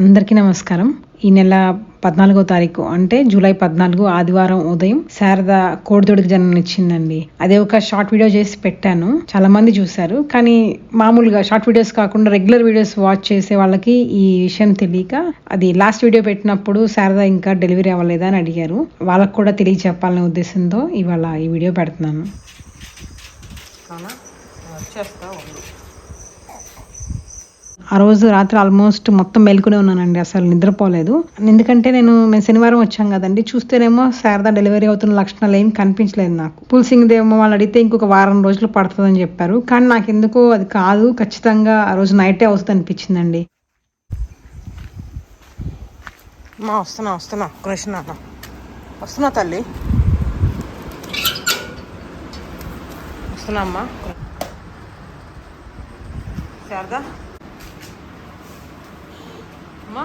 అందరికీ నమస్కారం. ఈ నెల పద్నాలుగో తారీఖు అంటే జూలై పద్నాలుగు ఆదివారం ఉదయం శారద కోడితోడికి జన్మనిచ్చిందండి అదే ఒక షార్ట్ వీడియో చేసి పెట్టాను. చాలా మంది చూశారు. కానీ మామూలుగా షార్ట్ వీడియోస్ కాకుండా రెగ్యులర్ వీడియోస్ వాచ్ చేసే వాళ్ళకి ఈ విషయం తెలియక అది లాస్ట్ వీడియో పెట్టినప్పుడు శారద ఇంకా డెలివరీ అవ్వలేదా అని అడిగారు. వాళ్ళకు కూడా తెలియ చెప్పాలనే ఉద్దేశంతో ఇవాళ ఈ వీడియో పెడుతున్నాను. ఆ రోజు రాత్రి ఆల్మోస్ట్ మొత్తం మెలుకునే ఉన్నానండి అసలు నిద్రపోలేదు. ఎందుకంటే నేను మేము శనివారం వచ్చాం కదండి చూస్తేనేమో శారదా డెలివరీ అవుతున్న లక్షణాలు ఏం కనిపించలేదు నాకు. పుల్సింగ్ దేమో వాళ్ళు అడిగితే ఇంకొక వారం రోజులు పడుతుందని చెప్పారు. కానీ నాకు ఎందుకో అది కాదు ఖచ్చితంగా ఆ రోజు నైటే అవుతుంది అనిపించిందండి. వస్తున్నా వస్తున్నా కృష్ణ వస్తున్నా తల్లి. వస్తున్నా అమ్మా. శారదా? అమ్మా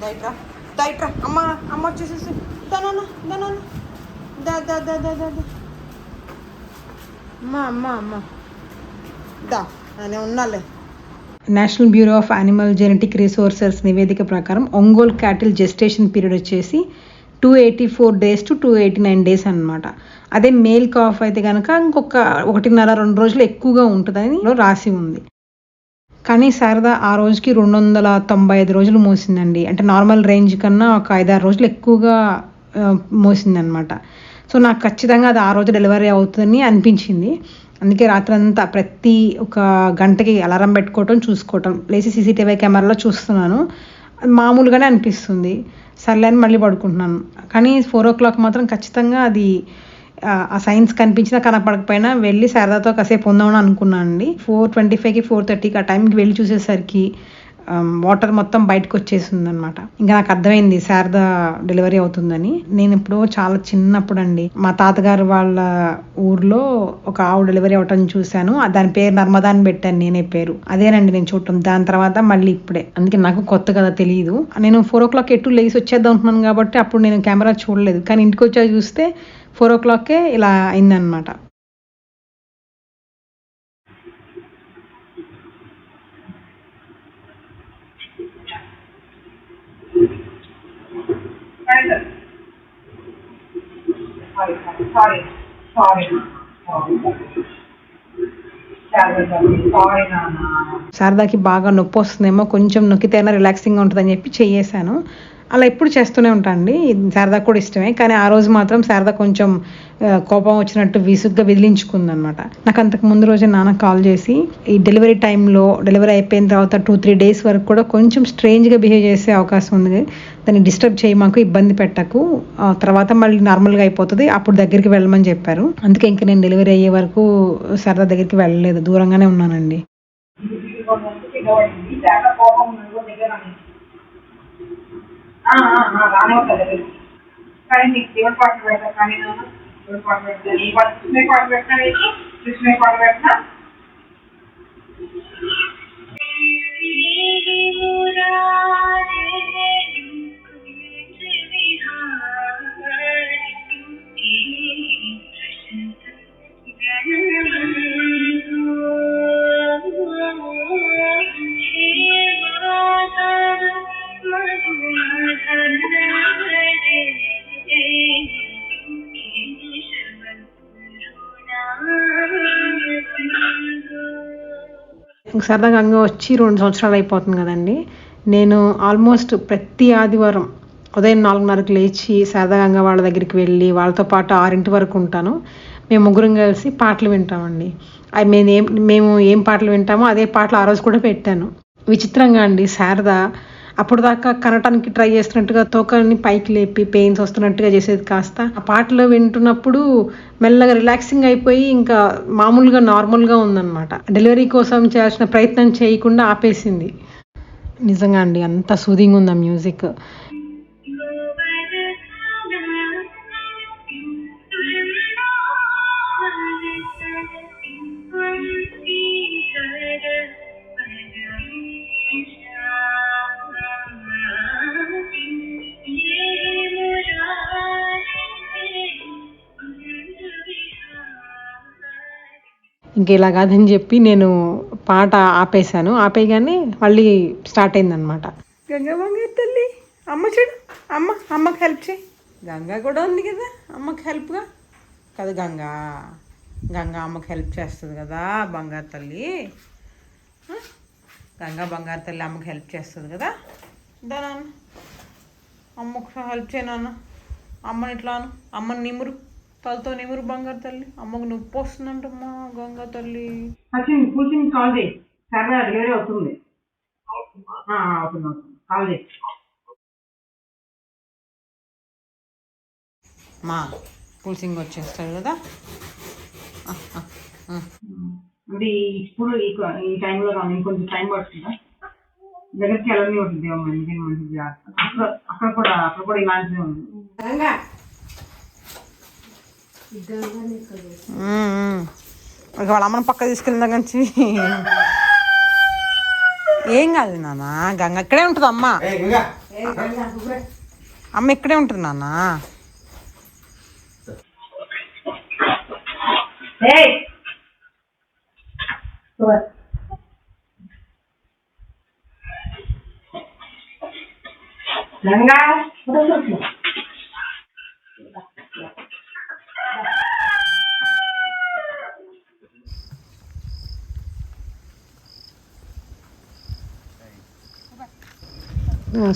దైట్రా దైట్రా అమ్మ అమ్మ వచ్చేసేసి దానా దానా దా దా దా దా దా దా అమ్మా అమ్మ అమ్మ దా నేను ఉన్నాలే national bureau of animal genetic resources నివేదిక ప్రకారం ఒంగోల్ క్యాటిల్ జెస్టేషన్ పీరియడ్ వచ్చేసి two eighty four days to two eighty nine days అనమాట అదే మేల్ కాఫ్ అయితే కనుక ఇంకొక ఒకటిన్నర రెండు రోజులు ఎక్కువగా ఉంటుందని రాసి ఉంది. కానీ సరదా ఆ రోజుకి రెండు వందల తొంభై ఐదు రోజులు మోసిందండి. అంటే నార్మల్ రేంజ్ కన్నా ఒక ఐదారు రోజులు ఎక్కువగా మోసిందనమాట సో నాకు ఖచ్చితంగా అది ఆ రోజు డెలివరీ అవుతుందని అనిపించింది. అందుకే రాత్రంతా ప్రతి ఒక గంటకి అలారం పెట్టుకోవటం చూసుకోవటం లేచి సీసీటీవీ కెమెరాలో చూస్తున్నాను. మామూలుగానే అనిపిస్తుంది. సర్లే అని మళ్ళీ పడుకుంటున్నాను. కానీ ఫోర్ ఓ క్లాక్ మాత్రం ఖచ్చితంగా అది ఆ సైన్స్ కనిపించినా కనపడకపోయినా వెళ్ళి శారదాతో కాసేపు ఉందామని అనుకున్నాను అండి. ఫోర్ ట్వంటీ ఫైవ్కి ఫోర్ థర్టీకి ఆ టైంకి వెళ్ళి చూసేసరికి Um, వాటర్ మొత్తం బయటకు వచ్చేసింది అనమాట ఇంకా నాకు అర్థమైంది శారద డెలివరీ అవుతుందని. నేను ఇప్పుడు చాలా చిన్నప్పుడు అండి మా తాతగారు వాళ్ళ ఊర్లో ఒక ఆవు డెలివరీ అవటం చూశాను. దాని పేరు నర్మదా అని పెట్టాను నేనే పేరు. అదేనండి నేను చూడటం. దాని తర్వాత మళ్ళీ ఇప్పుడే. అందుకే నాకు కొత్త కదా తెలియదు నేను ఫోర్ ఓ క్లాక్ ఎటు లేచి వచ్చేద్దాం అనుకున్నాను కాబట్టి అప్పుడు నేను కెమెరా చూడలేదు. కానీ ఇంటికి వచ్చా చూస్తే ఫోర్ ఓ క్లాక్కే ఇలా అయిందనమాట సారీ శారదాకి బాగా నొప్పి వస్తుందేమో కొంచెం నొక్కితేనే రిలాక్సింగ్గా ఉంటుందని చెప్పి చేయేసాను. అలా ఎప్పుడు చేస్తూనే ఉంటానండి శారదా కూడా ఇష్టమే కానీ ఆ రోజు మాత్రం శారద కొంచెం కోపం వచ్చినట్టు విసుగ్గా విదిలించుకుందనమాట. నాకు అంతకు ముందు రోజే నాన్న కాల్ చేసి ఈ డెలివరీ టైంలో డెలివరీ అయిపోయిన తర్వాత టూ త్రీ డేస్ వరకు కూడా కొంచెం స్ట్రేంజ్గా బిహేవ్ చేసే అవకాశం ఉంది. దాన్ని డిస్టర్బ్ చేయి మాకు ఇబ్బంది పెట్టకు. తర్వాత మళ్ళీ నార్మల్గా అయిపోతుంది. అప్పుడు దగ్గరికి వెళ్ళమని చెప్పారు. అందుకే ఇంకా నేను డెలివరీ అయ్యే వరకు సరదా దగ్గరికి వెళ్ళలేదు. దూరంగానే ఉన్నానండి. కృష్ణ సరదాగా అంగా వచ్చి రెండు సంవత్సరాలు అయిపోతుంది కదండి. నేను ఆల్మోస్ట్ ప్రతి ఆదివారం ఉదయం నాలుగున్నరకు లేచి సరదాగా వాళ్ళ దగ్గరికి వెళ్ళి వాళ్ళతో పాటు ఆరింటి వరకు ఉంటాను. మేము ముగ్గురం కలిసి పాటలు వింటామండి. అవి మేము ఏం మేము ఏం పాటలు వింటామో అదే పాటలు ఆ రోజు కూడా పెట్టాను. విచిత్రంగా అండి శారద. అప్పుడు దాకా కనటానికి ట్రై చేస్తున్నట్టుగా తోకని పైకి లేపి పెయిన్స్ వస్తున్నట్టుగా చేసేది కాస్త. ఆ పాటలు వింటున్నప్పుడు మెల్లగా రిలాక్సింగ్ అయిపోయి ఇంకా మామూలుగా నార్మల్గా ఉందన్నమాట. డెలివరీ కోసం చేయాల్సిన ప్రయత్నం చేయకుండా ఆపేసింది. నిజంగా అండి అంత సూదింగ్ ఉంది ఆ మ్యూజిక్. ఇంక ఇలా కాదని చెప్పి నేను పాట ఆపేశాను. ఆపేయగానే మళ్ళీ స్టార్ట్ అయిందనమాట గంగా బంగారు తల్లి అమ్మ చూడు అమ్మ అమ్మకి హెల్ప్ చేయి. గంగా కూడా ఉంది కదా అమ్మకి హెల్ప్గా కదా గంగా. గంగా అమ్మకి హెల్ప్ చేస్తుంది కదా బంగారు తల్లి. గంగా బంగారు తల్లి అమ్మకి హెల్ప్ చేస్తుంది కదా? దా నాన్న. అమ్మకు హెల్ప్ చేయనాన్న అమ్మని ఇట్లా అమ్మని నిమురు. తలతో నిమురు బంగారు తల్లి. అమ్మకు నొప్పి వస్తుందంటమ్మా గంగా తల్లి. వచ్చింది కూర్చుని కాల్ చేయి. సరే డెలివరీ అవుతుంది. ఆ, అవుతుంది అవుతుంది. కాల్ చేయి. మా పులిసింగ్ వచ్చేస్తాడు కదా. ఈ- ఇప్పుడు ఈ టైంలో కానీ ఇంకొంచెం టైం పడుతుందా? దగ్గరికి వెళ్ళని ఉంటుంది ఇంకేం మంచిది. అక్కడ అక్కడ కూడా అక్కడ కూడా ఇలాంటిదే ఉంది. ఇక వాళ్ళ అమ్మని పక్క తీసుకెళ్ళిన కంచి? ఏం కాదు నాన్న గంగ ఇక్కడే ఉంటుంది అమ్మ. అమ్మ ఇక్కడే ఉంటుంది నాన్న! గంగా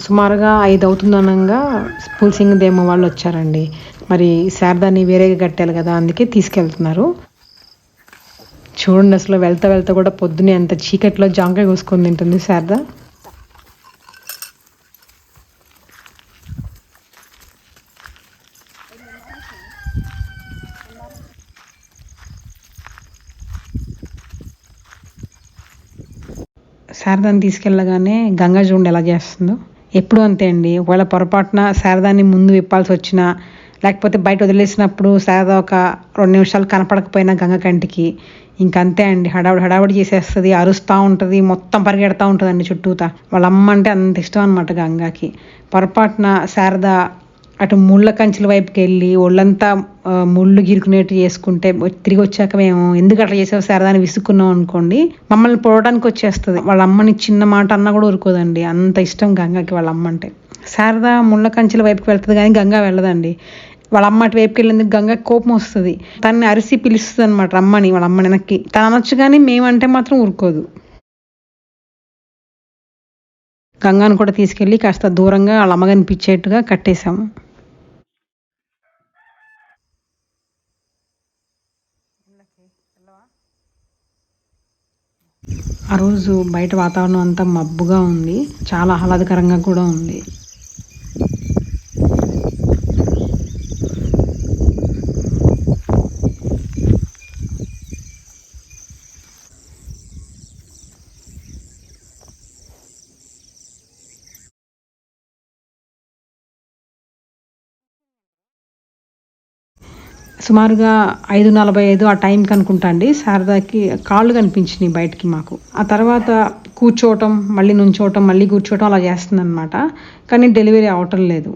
సుమారుగా ఐదు అవుతుందనంగా పులిసింగ్ దేమో వాళ్ళు వచ్చారండి. మరి శారదాని వేరేగా కట్టాలి కదా అందుకే తీసుకెళ్తున్నారు. చూడండి అసలు వెళ్తా వెళ్తా కూడా పొద్దునే అంత చీకట్లో జాంకాయ కోసుకొని తింటుంది శారదా. శారదాన్ని తీసుకెళ్ళగానే గంగా చూడండి ఎలా చేస్తుందో. ఎప్పుడు అంతే అండి. ఒకవేళ పొరపాటున శారదాన్ని ముందు విప్పాల్సి వచ్చినా లేకపోతే బయట వదిలేసినప్పుడు శారద ఒక రెండు నిమిషాలు కనపడకపోయినా గంగ కంటికి. ఇంకంతే అండి. హడావుడి హడావుడి చేసేస్తుంది. అరుస్తూ ఉంటుంది. మొత్తం పరిగెడతా ఉంటుందండి చుట్టూతా. వాళ్ళ అమ్మ అంటే అంత ఇష్టం అనమాట గంగాకి. పొరపాటున శారద అటు ముళ్ళ కంచెల వైపుకి వెళ్ళి ఒళ్ళంతా ముళ్ళు గిరుకునేట్టు చేసుకుంటే తిరిగి వచ్చాక మేము ఎందుకు అట్లా చేసావు సరదా అని విసుక్కున్నాం అనుకోండి మమ్మల్ని పొడవడానికి వచ్చేస్తుంది. వాళ్ళ అమ్మని చిన్న మాట అన్నా కూడా ఊరుకోదండి. అంత ఇష్టం గంగకి వాళ్ళ అమ్మ అంటే. శారద ముళ్ళ కంచెల వైపుకి వెళ్తుంది కానీ గంగా వెళ్ళదండి. వాళ్ళ అమ్మ అటు వైపుకి వెళ్ళేందుకు గంగ కోపం వస్తుంది. తనని అరిసి పిలుస్తుంది అనమాట అమ్మని వాళ్ళ అమ్మ వెనక్కి. తను అనొచ్చు కానీ మేమంటే మాత్రం ఊరుకోదు. గంగాను కూడా తీసుకెళ్ళి కాస్త దూరంగా వాళ్ళ అమ్మ కనిపించేట్టుగా కట్టేశాము. ఆ రోజు బయట వాతావరణం అంతా మబ్బుగా ఉంది. చాలా ఆహ్లాదకరంగా కూడా ఉంది. సుమారుగా ఐదు నలభై ఐదు ఆ టైంకి అనుకుంటా అండి. శారదాకి కాళ్ళు కనిపించినాయి బయటికి మాకు. ఆ తర్వాత కూర్చోవటం మళ్ళీ నుంచోవటం మళ్ళీ కూర్చోవటం అలా చేస్తుందన్నమాట. కానీ డెలివరీ అవటం లేదు.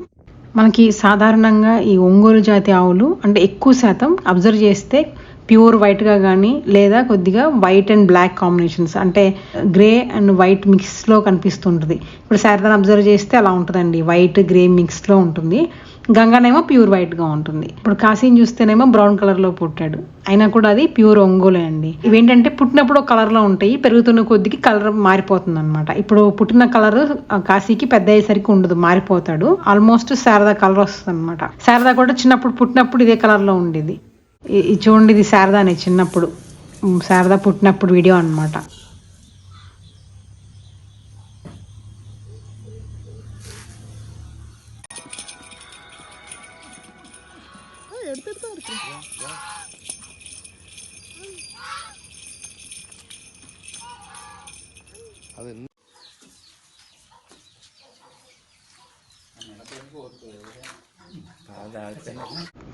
మనకి సాధారణంగా ఈ ఒంగోలు జాతి ఆవులు అంటే ఎక్కువ శాతం అబ్జర్వ్ చేస్తే ప్యూర్ వైట్గా కానీ లేదా కొద్దిగా వైట్ అండ్ బ్లాక్ కాంబినేషన్స్ అంటే గ్రే అండ్ వైట్ మిక్స్లో కనిపిస్తుంటుంది. ఇప్పుడు శారదాన్ని అబ్జర్వ్ చేస్తే అలా ఉంటుందండి. వైట్ గ్రే మిక్స్లో ఉంటుంది. గంగానేమో ప్యూర్ వైట్గా ఉంటుంది. ఇప్పుడు కాశీని చూస్తేనేమో బ్రౌన్ కలర్లో పుట్టాడు. అయినా కూడా అది ప్యూర్ ఒంగోలే అండి. ఇవేంటంటే పుట్టినప్పుడు ఒక కలర్లో ఉంటాయి పెరుగుతున్న కొద్దికి కలర్ మారిపోతుంది అనమాట ఇప్పుడు పుట్టిన కలర్ కాశీకి పెద్ద అయ్యేసరికి ఉండదు మారిపోతాడు. ఆల్మోస్ట్ శారదా కలర్ వస్తుంది అనమాట శారదా కూడా చిన్నప్పుడు పుట్టినప్పుడు ఇదే కలర్లో ఉండేది. ఈ- ఇది చూడండి ఇది శారదానే చిన్నప్పుడు. శారదా పుట్టినప్పుడు వీడియో అనమాట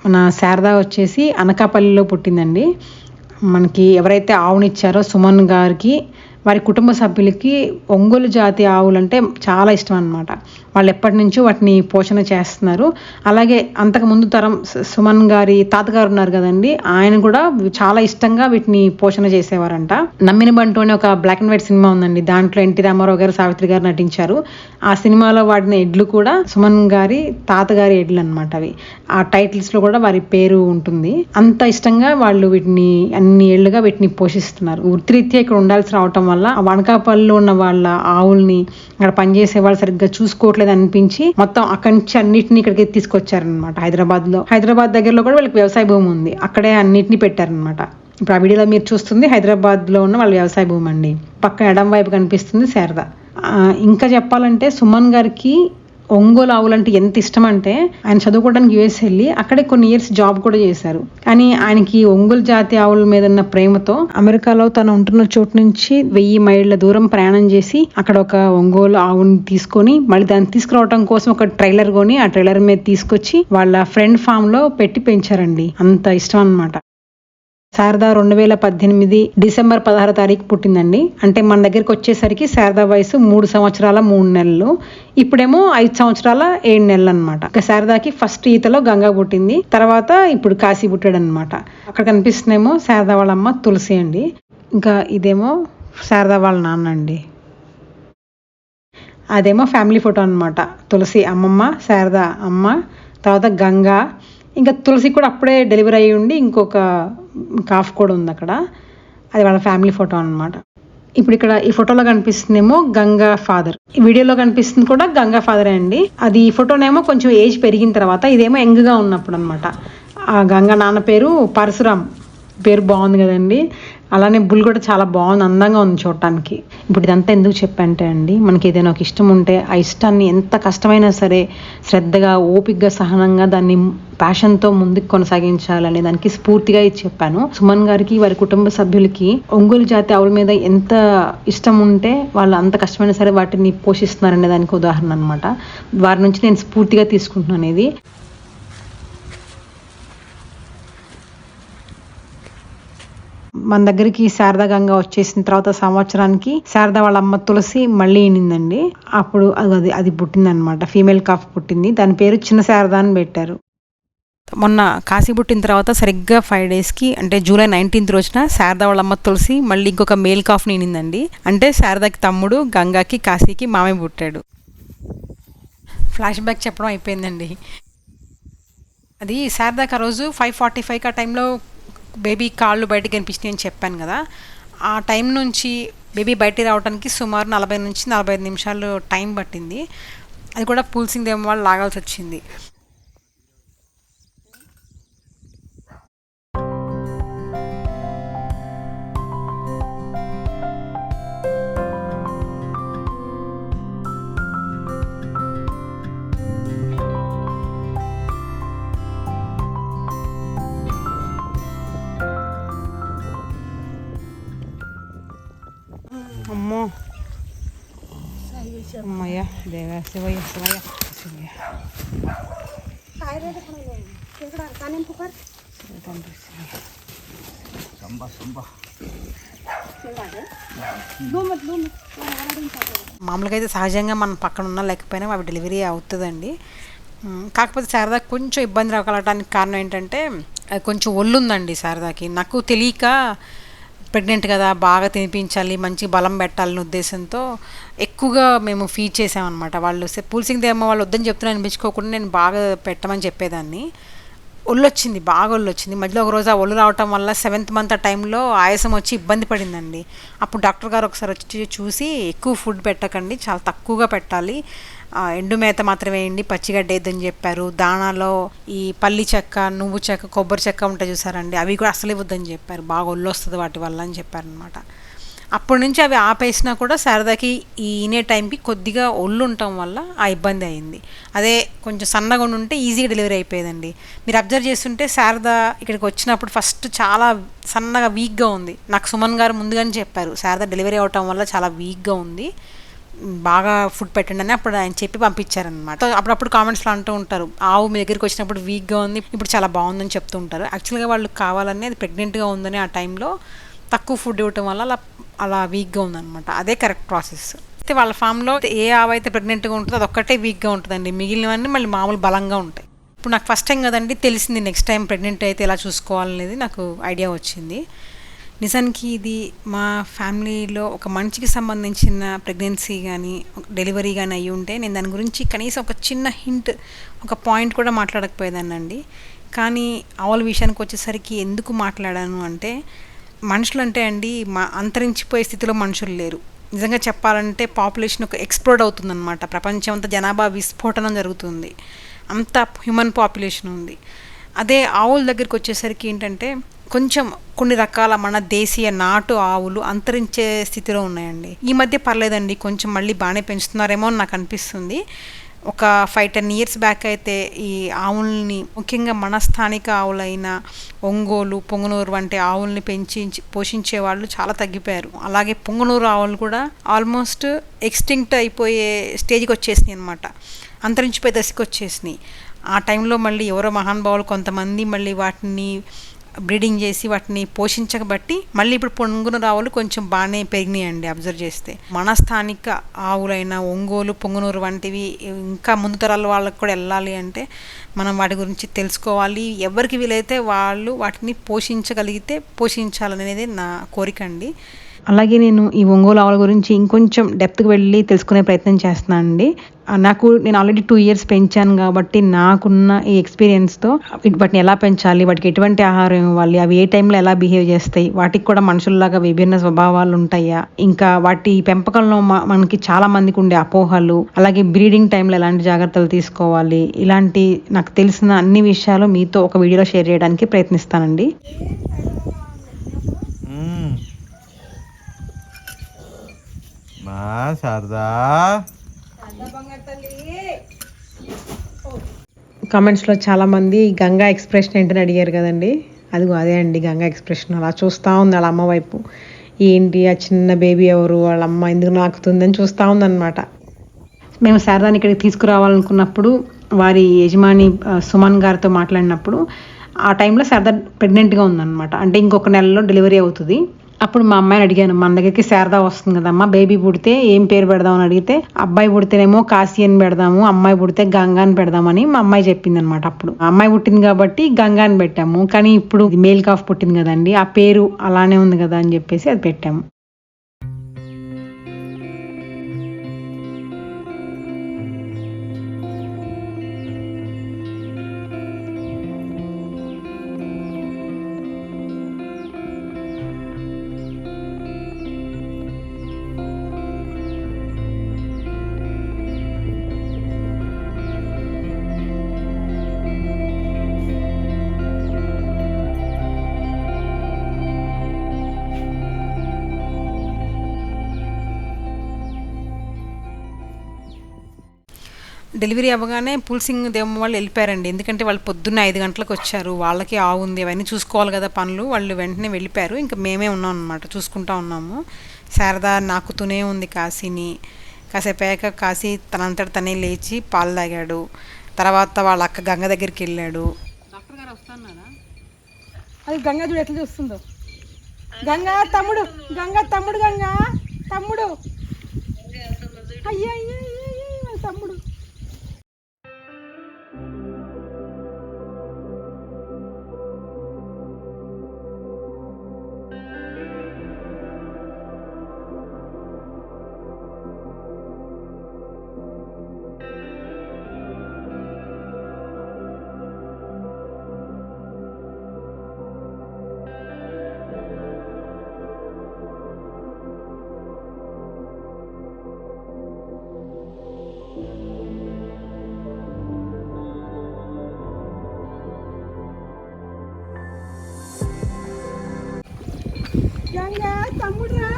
మన శారద వచ్చేసి అనకాపల్లిలో పుట్టిందండి. మనకి ఎవరైతే ఆవునిచ్చారో సుమన్ గారికి వారి కుటుంబ సభ్యులకి ఒంగోలు జాతి ఆవులు అంటే చాలా ఇష్టం అన్నమాట. వాళ్ళు ఎప్పటి నుంచో వాటిని పోషణ చేస్తున్నారు. అలాగే అంతకు ముందు తరం సుమన్ గారి తాతగారు ఉన్నారు కదండి. ఆయన కూడా చాలా ఇష్టంగా వీటిని పోషణ చేసేవారంట. నమ్మిన బంటు అనే ఒక బ్లాక్ అండ్ వైట్ సినిమా ఉందండి. దాంట్లో ఎన్టీ రామారావు గారు సావిత్రి గారు నటించారు. ఆ సినిమాలో వాడిన ఎడ్లు కూడా సుమన్ గారి తాతగారి ఎడ్లు అనమాట అవి. ఆ టైటిల్స్లో కూడా వారి పేరు ఉంటుంది. అంత ఇష్టంగా వాళ్ళు వీటిని అన్ని ఏళ్ళుగా వీటిని పోషిస్తున్నారు. వృత్తిరీత్యా ఇక్కడ ఉండాల్సి రావటం వల్ల వల్ల వనకాపల్లిలో ఉన్న వాళ్ళ ఆవుల్ని అక్కడ పనిచేసే వాళ్ళు సరిగ్గా చూసుకోవట్లేదు అనిపించి మొత్తం అక్కడి నుంచి అన్నిటిని ఇక్కడికి తీసుకొచ్చారనమాట హైదరాబాద్లో హైదరాబాద్ దగ్గరలో కూడా వాళ్ళకి వ్యవసాయ భూమి ఉంది. అక్కడే అన్నిటిని పెట్టారనమాట ఇప్పుడు ఆ వీడియోలో మీరు చూస్తుంది హైదరాబాద్లో ఉన్న వాళ్ళ వ్యవసాయ భూమి అండి. పక్కన ఎడం వైపు కనిపిస్తుంది శారద. ఇంకా చెప్పాలంటే సుమన్ గారికి ఒంగోలు ఆవులంటే ఎంత ఇష్టం అంటే ఆయన చదువుకోవడానికి యుఎస్ వెళ్ళి అక్కడే కొన్ని ఇయర్స్ జాబ్ కూడా చేశారు. కానీ ఆయనకి ఒంగోలు జాతి ఆవుల మీద ఉన్న ప్రేమతో అమెరికాలో తను ఉంటున్న చోటు నుంచి వెయ్యి మైళ్ళ దూరం ప్రయాణం చేసి అక్కడ ఒక ఒంగోలు ఆవుని తీసుకొని మళ్ళీ దాన్ని తీసుకురావడం కోసం ఒక ట్రైలర్ కొని ఆ ట్రైలర్ మీద తీసుకొచ్చి వాళ్ళ ఫ్రెండ్ ఫామ్లో పెట్టి పెంచారండి. అంత ఇష్టం అన్నమాట. శారదా రెండు వేల పద్దెనిమిది డిసెంబర్ పదహారో తారీఖు పుట్టిందండి. అంటే మన దగ్గరికి వచ్చేసరికి శారదా వయసు మూడు సంవత్సరాల మూడు నెలలు. ఇప్పుడేమో ఐదు సంవత్సరాల ఏడు నెలలు అనమాట ఇక శారదాకి ఫస్ట్ ఈతలో గంగా పుట్టింది. తర్వాత ఇప్పుడు కాశీ పుట్టాడు అనమాట అక్కడ కనిపిస్తుందేమో శారదా వాళ్ళ అమ్మ తులసి అండి. ఇంకా ఇదేమో శారదా వాళ్ళ నాన్న అండి అదేమో ఫ్యామిలీ ఫోటో అనమాట తులసి అమ్మమ్మ శారదా అమ్మ తర్వాత గంగా. ఇంకా తులసి కూడా అప్పుడే డెలివరీ అయ్యి ఉండి ఇంకొక కాఫ్ కూడా ఉంది అక్కడ. అది వాళ్ళ ఫ్యామిలీ ఫోటో అనమాట ఇప్పుడు ఇక్కడ ఈ ఫోటోలో కనిపిస్తుందేమో గంగా ఫాదర్. ఈ వీడియోలో కనిపిస్తుంది కూడా గంగా ఫాదరే అండి. అది ఈ ఫోటోనేమో కొంచెం ఏజ్ పెరిగిన తర్వాత ఇదేమో యంగ్గా ఉన్నప్పుడు అనమాట ఆ గంగా నాన్న పేరు పరశురామ్. పేరు బాగుంది కదండి. అలానే బుల్ కూడా చాలా బాగుంది అందంగా ఉంది చూడటానికి. ఇప్పుడు ఇదంతా ఎందుకు చెప్పంటే అండి మనకి ఏదైనా ఒక ఇష్టం ఉంటే ఆ ఇష్టాన్ని ఎంత కష్టమైనా సరే శ్రద్ధగా ఓపికగా సహనంగా దాన్ని ప్యాషన్తో ముందుకు కొనసాగించాలనే దానికి స్ఫూర్తిగా ఇది చెప్పాను. సుమన్ గారికి వారి కుటుంబ సభ్యులకి ఒంగోలు జాతి ఆవుల మీద ఎంత ఇష్టం ఉంటే వాళ్ళు అంత కష్టమైనా సరే వాటిని పోషిస్తున్నారనే దానికి ఉదాహరణ అనమాట వారి నుంచి నేను స్ఫూర్తిగా తీసుకుంటున్నాను ఇది. మన దగ్గరికి శారదా గంగ వచ్చేసిన తర్వాత సంవత్సరానికి శారద వాళ్ళ అమ్మ తులసి మళ్ళీ ఈనిందండి. అప్పుడు అది అది అది పుట్టిందనమాట ఫీమేల్ కాఫ్ పుట్టింది. దాని పేరు చిన్న శారద అని పెట్టారు. మొన్న కాశీ పుట్టిన తర్వాత సరిగ్గా ఫైవ్ డేస్కి అంటే జూలై నైన్టీన్త్ రోజున శారద వాళ్ళ అమ్మ తులసి మళ్ళీ ఇంకొక మేల్ కాఫ్ నిండిందండి అంటే శారదకి తమ్ముడు గంగాకి కాశీకి మామయ్య పుట్టాడు. ఫ్లాష్ బ్యాక్ చెప్పడం అయిపోయిందండి. అది శారదాకి ఆ రోజు ఫైవ్ ఫార్టీ ఫైవ్కి ఆ టైంలో బేబీ కాళ్ళు బయటకు కనిపించినాయి అని చెప్పాను కదా ఆ టైం నుంచి బేబీ బయటికి రావడానికి సుమారు నలభై నుంచి నలభై ఐదు నిమిషాలు టైం పట్టింది. అది కూడా పూల్సింగ్ దేమో వాళ్ళు లాగాల్సి వచ్చింది. దేవా శివయ్య శివయ్య శివయ్య. శివ తండ్రి శివయ్య. మామూలుగా అయితే సహజంగా మనం పక్కన ఉన్నా లేకపోయినా అవి డెలివరీ అవుతుందండి. కాకపోతే శారదా కొంచెం ఇబ్బంది రాగలటానికి కారణం ఏంటంటే అది కొంచెం ఒళ్ళు ఉందండి శారదాకి. నాకు తెలియక ప్రెగ్నెంట్ కదా బాగా తినిపించాలి మంచి బలం పెట్టాలని ఉద్దేశంతో ఎక్కువగా మేము ఫీడ్ చేసామన్నమాట. వాళ్ళు పూల్సింగ్ దేమో వాళ్ళు వద్దని చెప్తున్నా అనిపించుకోకుండా నేను బాగా పెట్టమని చెప్పేదాన్ని. ఒళ్ళు వచ్చింది బాగా ఒళ్ళు వచ్చింది మధ్యలో ఒక రోజు ఆ ఒళ్ళు రావటం వల్ల సెవెంత్ మంత్ ఆ టైంలో ఆయాసం వచ్చి ఇబ్బంది పడిందండి. అప్పుడు డాక్టర్ గారు ఒకసారి వచ్చి చూసి ఎక్కువ ఫుడ్ పెట్టకండి చాలా తక్కువగా పెట్టాలి. ఎండు మేత మాత్రమే వేయండి పచ్చిగడ్డ వేద్దని చెప్పారు. దానాలో ఈ పల్లి చెక్క నువ్వు చెక్క కొబ్బరి చెక్క ఉంటాయి చూసారండి అవి కూడా అసలు ఇవ్వద్దని చెప్పారు. బాగా ఒళ్ళు వస్తుంది వాటి వల్ల అని చెప్పారనమాట అప్పటి నుంచి అవి ఆపేసినా కూడా శారదాకి ఈ ఈనే టైంకి కొద్దిగా ఒళ్ళు ఉండటం వల్ల ఆ ఇబ్బంది అయింది. అదే కొంచెం సన్నగా ఉండి ఉంటే ఈజీగా డెలివరీ అయిపోయేదండి. మీరు అబ్జర్వ్ చేస్తుంటే శారద ఇక్కడికి వచ్చినప్పుడు ఫస్ట్ చాలా సన్నగా వీక్గా ఉంది. నాకు సుమన్ గారు ముందుగానే చెప్పారు శారద డెలివరీ అవటం వల్ల చాలా వీక్గా ఉంది. బాగా ఫుడ్ పెట్టండి అని అప్పుడు ఆయన చెప్పి పంపించారనమాట అప్పుడప్పుడు కామెంట్స్లో అంటూ ఉంటారు ఆవు మీ దగ్గరికి వచ్చినప్పుడు వీక్గా ఉంది ఇప్పుడు చాలా బాగుందని చెప్తూ ఉంటారు. యాక్చువల్గా వాళ్ళు కావాలని అది ప్రెగ్నెంట్గా ఉందని ఆ టైంలో తక్కువ ఫుడ్ ఇవ్వటం వల్ల అలా అలా వీక్గా ఉందన్నమాట. అదే కరెక్ట్ ప్రాసెస్ అయితే వాళ్ళ ఫామ్లో ఏ ఆవు అయితే ప్రెగ్నెంట్గా ఉంటుందో అది వీక్గా ఉంటుందండి. మిగిలినవన్నీ మళ్ళీ మామూలు బలంగా ఉంటాయి. ఇప్పుడు నాకు ఫస్ట్ టైం కదండి తెలిసింది నెక్స్ట్ టైం ప్రెగ్నెంట్ అయితే ఎలా చూసుకోవాలనేది నాకు ఐడియా వచ్చింది. నిజానికి ఇది మా ఫ్యామిలీలో ఒక మనిషికి సంబంధించిన ప్రెగ్నెన్సీ కానీ డెలివరీ కానీ అయ్యి ఉంటే నేను దాని గురించి కనీసం ఒక చిన్న హింట్ ఒక పాయింట్ కూడా మాట్లాడకపోయేదానండి కానీ ఆవుల విషయానికి వచ్చేసరికి ఎందుకు మాట్లాడాను అంటే మనుషులు అంటే అండి మా అంతరించిపోయే స్థితిలో మనుషులు లేరు. నిజంగా చెప్పాలంటే పాపులేషన్ ఒక ఎక్స్ప్లోడ్ అవుతుందన్నమాట. ప్రపంచం అంతా జనాభా విస్ఫోటనం జరుగుతుంది. అంత హ్యూమన్ పాపులేషన్ ఉంది. అదే ఆవుల దగ్గరికి వచ్చేసరికి ఏంటంటే కొంచెం కొన్ని రకాల మన దేశీయ నాటు ఆవులు అంతరించే స్థితిలో ఉన్నాయండి. ఈ మధ్య పర్లేదండి కొంచెం మళ్ళీ బాగానే పెంచుతున్నారేమో అని నాకు అనిపిస్తుంది. ఒక ఫైవ్ టెన్ ఇయర్స్ బ్యాక్ అయితే ఈ ఆవుల్ని ముఖ్యంగా మన స్థానిక ఆవులైన ఒంగోలు పొంగనూరు వంటి ఆవుల్ని పెంచి పోషించే వాళ్ళు చాలా తగ్గిపోయారు. అలాగే పొంగనూరు ఆవులు కూడా ఆల్మోస్ట్ ఎక్స్టింక్ట్ అయిపోయే స్టేజ్కి వచ్చేసినాయి అనమాట అంతరించిపోయే దశకి వచ్చేసినాయి. ఆ టైంలో మళ్ళీ ఎవరో మహానుభావులు కొంతమంది మళ్ళీ వాటిని బ్రీడింగ్ చేసి వాటిని పోషించబట్టి మళ్ళీ ఇప్పుడు పొంగున రావులు కొంచెం బాగానే పెరిగినాయండి అబ్జర్వ్ చేస్తే. మన స్థానిక ఆవులైన ఒంగోలు పొంగునూరు వంటివి ఇంకా ముందు తరాల వాళ్ళకి కూడా వెళ్ళాలి అంటే మనం వాటి గురించి తెలుసుకోవాలి. ఎవరికి వీలైతే వాళ్ళు వాటిని పోషించగలిగితే పోషించాలనేది నా కోరిక అండి. అలాగే నేను ఈ ఒంగోలు ఆవుల గురించి ఇంకొంచెం డెప్త్కి వెళ్ళి తెలుసుకునే ప్రయత్నం చేస్తున్నాను అండి. నాకు నేను ఆల్రెడీ టూ ఇయర్స్ పెంచాను కాబట్టి నాకున్న ఈ ఎక్స్పీరియన్స్తో వాటిని ఎలా పెంచాలి వాటికి ఎటువంటి ఆహారం ఇవ్వాలి అవి ఏ టైంలో ఎలా బిహేవ్ చేస్తాయి వాటికి కూడా మనుషుల్లాగా విభిన్న స్వభావాలు ఉంటాయా ఇంకా వాటి పెంపకంలో మనకి చాలా మందికి ఉండే అపోహలు అలాగే బ్రీడింగ్ టైంలో ఎలాంటి జాగ్రత్తలు తీసుకోవాలి ఇలాంటి నాకు తెలిసిన అన్ని విషయాలు మీతో ఒక వీడియోలో షేర్ చేయడానికి ప్రయత్నిస్తానండి. Hmm. మా శారదా. కామెంట్స్లో చాలామంది గంగా ఎక్స్ప్రెషన్ ఏంటని అడిగారు కదండి. అదిగో అదే అండి గంగా ఎక్స్ప్రెషన్ అలా చూస్తూ ఉంది వాళ్ళ అమ్మ వైపు. ఏంటి ఆ చిన్న బేబీ ఎవరు? వాళ్ళ అమ్మ ఎందుకు నాకుతుందని చూస్తూ ఉందన్నమాట. మేము శారదాని ఇక్కడికి తీసుకురావాలనుకున్నప్పుడు వారి యజమాని సుమన్ గారితో మాట్లాడినప్పుడు ఆ టైంలో శారద ప్రెగ్నెంట్గా ఉందన్నమాట. అంటే ఇంకొక నెలలో డెలివరీ అవుతుంది. అప్పుడు మా అమ్మాయిని అడిగాను మన దగ్గరికి శారదా వస్తుంది కదమ్మా బేబీ పుడితే ఏం పేరు పెడదామని అడిగితే అబ్బాయి పుడితేనేమో కాశీ అని పెడదాము అమ్మాయి పుడితే గంగా అని పెడదామని మా అమ్మాయి చెప్పింది అనమాట అప్పుడు అమ్మాయి పుట్టింది కాబట్టి గంగా అని పెట్టాము కానీ ఇప్పుడు మేల్ కాఫ్ పుట్టింది కదండి ఆ పేరు అలానే ఉంది కదా అని చెప్పేసి అది పెట్టాము. డెలివరీ అవ్వగానే పుల్సింగ్ దేవమ్మ వాళ్ళు వెళ్ళిపోయారండి. ఎందుకంటే వాళ్ళు పొద్దున్న ఐదు గంటలకు వచ్చారు. వాళ్ళకి ఆవు ఉంది అవన్నీ చూసుకోవాలి కదా పనులు. వాళ్ళు వెంటనే వెళ్ళిపోయారు. ఇంకా మేమే ఉన్నాం అనమాట చూసుకుంటా ఉన్నాము. శారద నాకుతూనే ఉంది కాశీని. కాసేపు అయ్యాక కాశీ తనంతట తనే లేచి పాలు తాగాడు. తర్వాత వాళ్ళ అక్క గంగ దగ్గరికి వెళ్ళాడు. డాక్టర్ గారు వస్తున్నారా? అది గంగా చూడు ఎట్లా చూస్తుందో. గంగా తమ్ముడు గంగా తమ్ముడు గంగా తమ్ముడు. అయ్యో అయ్యో తమ్ముడు గంగా తమ్ముడురా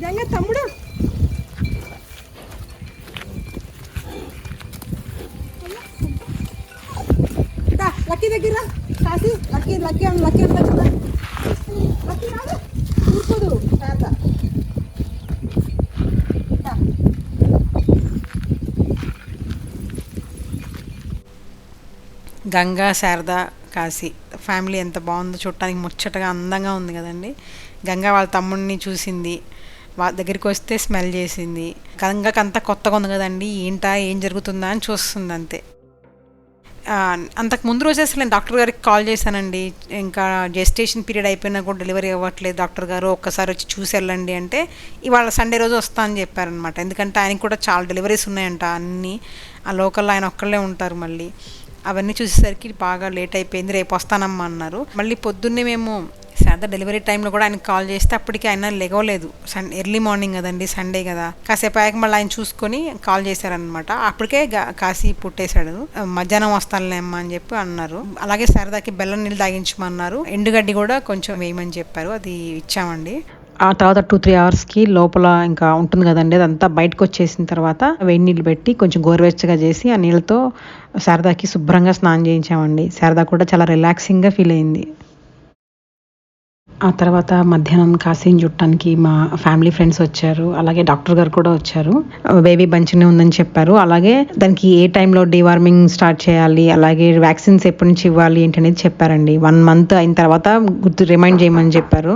గంగా తమ్ముడు దా, లక్కీ దగ్గర కాసి లక్కీ లక్కీ అని లక్కీ అంతా కదా లక్కీ రాదు ఊరుకోదు శారద దా. గంగా శారద కాశీ. ఫ్యామిలీ ఎంత బాగుందో చూడటానికి ముచ్చటగా అందంగా ఉంది కదండి. గంగా వాళ్ళ తమ్ముడిని చూసింది. వాళ్ళ దగ్గరికి వస్తే స్మెల్ చేసింది. గంగకి అంతా కొత్తగా ఉంది కదండి. ఏంటా ఏం జరుగుతుందా అని చూస్తుంది అంతే. అంతకు ముందు రోజు అసలు నేను డాక్టర్ గారికి కాల్ చేశానండి. ఇంకా జెస్టేషన్ పీరియడ్ అయిపోయినా కూడా డెలివరీ అవ్వట్లేదు డాక్టర్ గారు. ఒక్కసారి వచ్చి చూసి వెళ్ళండి అంటే ఇవాళ సండే రోజు వస్తా అని చెప్పారనమాట ఎందుకంటే ఆయనకి కూడా చాలా డెలివరీస్ ఉన్నాయంట అన్నీ. ఆ లోకల్లో ఆయన ఒక్కళ్ళే ఉంటారు మళ్ళీ. అవన్నీ చూసేసరికి బాగా లేట్ అయిపోయింది రేపు వస్తానమ్మా అన్నారు. మళ్ళీ పొద్దున్నే మేము శారద డెలివరీ టైంలో కూడా ఆయనకి కాల్ చేస్తే అప్పటికి ఆయన లేగవలేదు సన్ ఎర్లీ మార్నింగ్ కదండి సండే కదా. కాసేపు అయ్యాక మళ్ళీ ఆయన చూసుకొని కాల్ చేశారనమాట అప్పటికే గా- కాశీ పుట్టేశాడు. మధ్యాహ్నం వస్తానులే అమ్మా అని చెప్పి అన్నారు. అలాగే శారదాకి బెల్లం నీళ్ళు తాగించమన్నారు. ఎండుగడ్డి కూడా కొంచెం వేయమని చెప్పారు. అది ఇచ్చామండి. ఆ తర్వాత టూ త్రీ అవర్స్కి లోపల ఇంకా ఉంటుంది కదండి అదంతా బయటకు వచ్చేసిన తర్వాత వేడి నీళ్ళు పెట్టి కొంచెం గోరువెచ్చగా చేసి ఆ నీళ్ళతో శారదాకి శుభ్రంగా స్నానం చేయించామండి. శారదా కూడా చాలా రిలాక్సింగ్గా ఫీల్ అయింది. ఆ తర్వాత మధ్యాహ్నం కాశీని చుట్టానికి మా ఫ్యామిలీ ఫ్రెండ్స్ వచ్చారు. అలాగే డాక్టర్ గారు కూడా వచ్చారు. బేబీ మంచిగానే ఉందని చెప్పారు. అలాగే దానికి ఏ టైంలో డివార్మింగ్ స్టార్ట్ చేయాలి అలాగే వ్యాక్సిన్స్ ఎప్పటి నుంచి ఇవ్వాలి ఏంటి అనేది చెప్పారండి. వన్ మంత్ అయిన తర్వాత గుర్తు రిమైండ్ చేయమని చెప్పారు.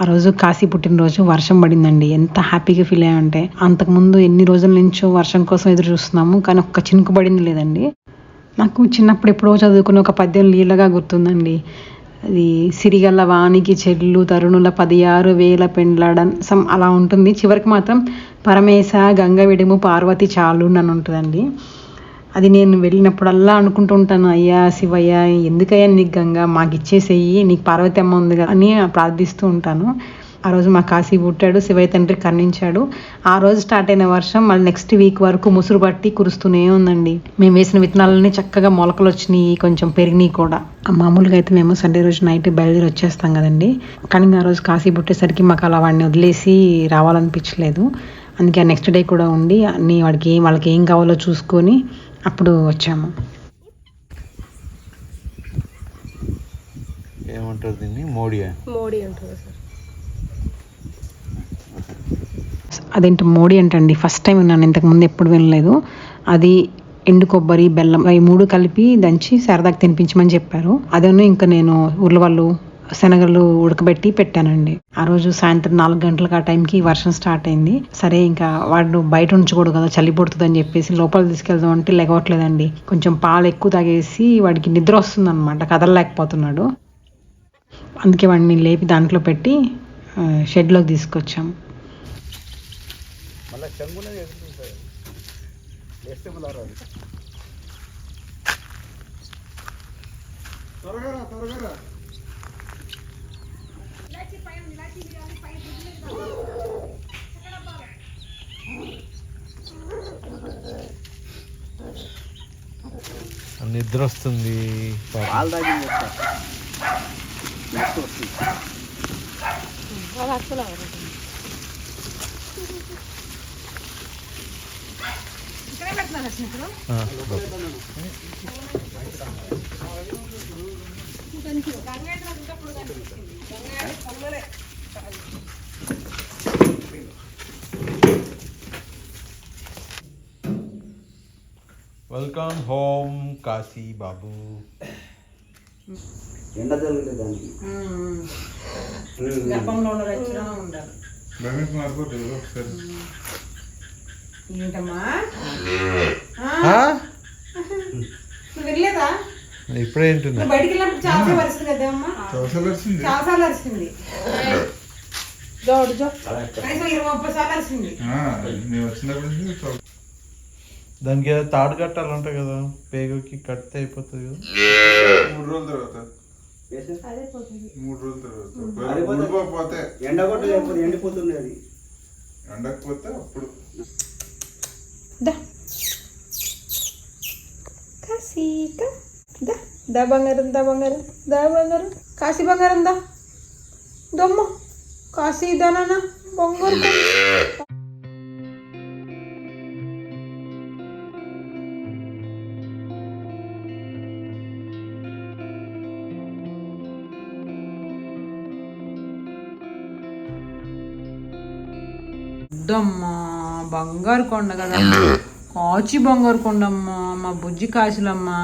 ఆ రోజు కాశీ పుట్టినరోజు వర్షం పడిందండి. ఎంత హ్యాపీగా ఫీల్ అయ్యామంటే అంతకుముందు ఎన్ని రోజుల నుంచో వర్షం కోసం ఎదురు చూస్తున్నాము కానీ ఒక్క చినుకు పడింది లేదండి. నాకు చిన్నప్పుడు ఎప్పుడో చదువుకున్న ఒక పద్యం లీలగా గుర్తుందండి. అది సిరిగల్ల వానికి చెల్లు తరుణుల పదియారు వేల పెండ్లాడన్ సమ్ అలా ఉంటుంది. చివరికి మాత్రం పరమేశ గంగ విడుము పార్వతి చాలు అని ఉంటుందండి. అది నేను వెళ్ళినప్పుడల్లా అనుకుంటూ ఉంటాను అయ్యా శివయ్య ఎందుకయ్యా నీకు గంగా? మాకు ఇచ్చేసేయి నీకు పార్వతి అమ్మ ఉంది కదా అని ప్రార్థిస్తూ ఉంటాను. ఆ రోజు మా కాశీ పుట్టాడు శివయ్య తండ్రి కర్ణించాడు. ఆ రోజు స్టార్ట్ అయిన వర్షం మళ్ళీ నెక్స్ట్ వీక్ వరకు ముసురు పట్టి కురుస్తూనే ఉందండి. మేము వేసిన విత్తనాలన్నీ చక్కగా మొలకలు వచ్చినాయి కొంచెం పెరిగినాయి కూడా. మామూలుగా అయితే మేము సండే రోజు నైట్ బయలుదేరి వచ్చేస్తాం కదండి. కానీ ఆ రోజు కాశీ పుట్టేసరికి మాకు అలా వాడిని వదిలేసి రావాలనిపించలేదు. అందుకే నెక్స్ట్ డే కూడా ఉండి అన్ని వాడికి ఏం వాళ్ళకి ఏం కావాలో చూసుకొని అప్పుడు వచ్చాము. ఏమంటారు దీన్ని? మోడియా మోడీ ఉంటుంది సార్. అదేంటి మోడీ అంటండి? ఫస్ట్ టైం విన్నాను ఇంతకుముందు ఎప్పుడు వినలేదు. అది ఎండు కొబ్బరి బెల్లం అవి మూడు కలిపి దంచి సరదాకి తినిపించమని చెప్పారు. అదేనో ఇంకా నేను ఉర్లవళ్ళు శనగలు ఉడకబెట్టి పెట్టానండి. ఆ రోజు సాయంత్రం నాలుగు గంటలకు ఆ టైంకి వర్షం స్టార్ట్ అయింది. సరే ఇంకా వాడు బయట ఉంచకూడదు కదా చలి పుడుతుంది చెప్పేసి లోపల తీసుకెళ్దాం అంటే లెగవట్లేదండి కొంచెం పాలు ఎక్కువ తాగేసి వాడికి నిద్ర వస్తుంది అనమాట కదలలేకపోతున్నాడు. అందుకే వాడిని లేపి దాంట్లో పెట్టి ఆ, షెడ్లోకి త్వరగా నిద్ర వస్తుంది. ఇక్కడే పెడుతున్నారు వచ్చినప్పుడు ఆ, వెల్కమ్ హోమ్ కాశీ బాబు ఎండ తగిలితే దానికి. గర్భంలో ఉన్న రచన ఉండాలి. ఏంటమ్మా? ఆ? నువ్వు వెళ్ళలేదా ఇప్పుడేంటున్నా నువ్వు బయటికి వెళ్ళినప్పుడు చాలా వరుస్తుంది కదా అమ్మా చాలా సార్లు దానికి ఏదో తాడు కట్టాలంట కదా పేగుకి కడితే అయిపోతుంది కదా. మూడు రోజుల తర్వాత మూడు రోజుల తర్వాత పోతే- ఎండ ఎండిపోతుంది అది ఎండకపోతే అప్పుడు దా. కాశీ దా దా. దా బంగారం దా బంగారం దా బంగారం. కాశీ బంగారం దా. దొమ్మ. కాసి దనన అమ్మా బంగారు కొండ కదమ్మా కాచి బంగారు కొండమ్మా మా బుజ్జి కాసులమ్మా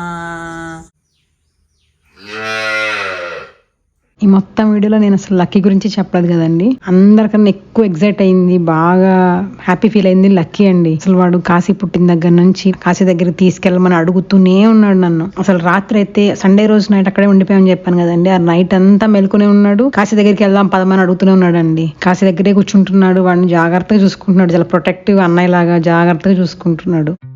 ఈ మొత్తం వీడియోలో నేను అసలు లక్కీ గురించి చెప్పలేదు కదండి. అందరికన్నా ఎక్కువ ఎగ్జైట్ అయింది బాగా హ్యాపీ ఫీల్ అయింది లక్కీ అండి. అసలు వాడు కాశీ పుట్టిన దగ్గర నుంచి కాశీ దగ్గర తీసుకెళ్ళమని అడుగుతూనే ఉన్నాడు నన్ను. అసలు రాత్రి అయితే సండే రోజు నైట్ అక్కడే ఉండిపోయామని చెప్పాను కదండి. ఆ నైట్ అంతా మెలుకునే ఉన్నాడు. కాశీ దగ్గరికి వెళ్దాం పదమని అడుగుతూనే ఉన్నాడండి. కాశీ దగ్గరే కూర్చుంటున్నాడు వాడిని జాగ్రత్తగా చూసుకుంటున్నాడు. చాలా ప్రొటెక్టివ్ అన్నయ్య లాగా జాగ్రత్తగా చూసుకుంటున్నాడు.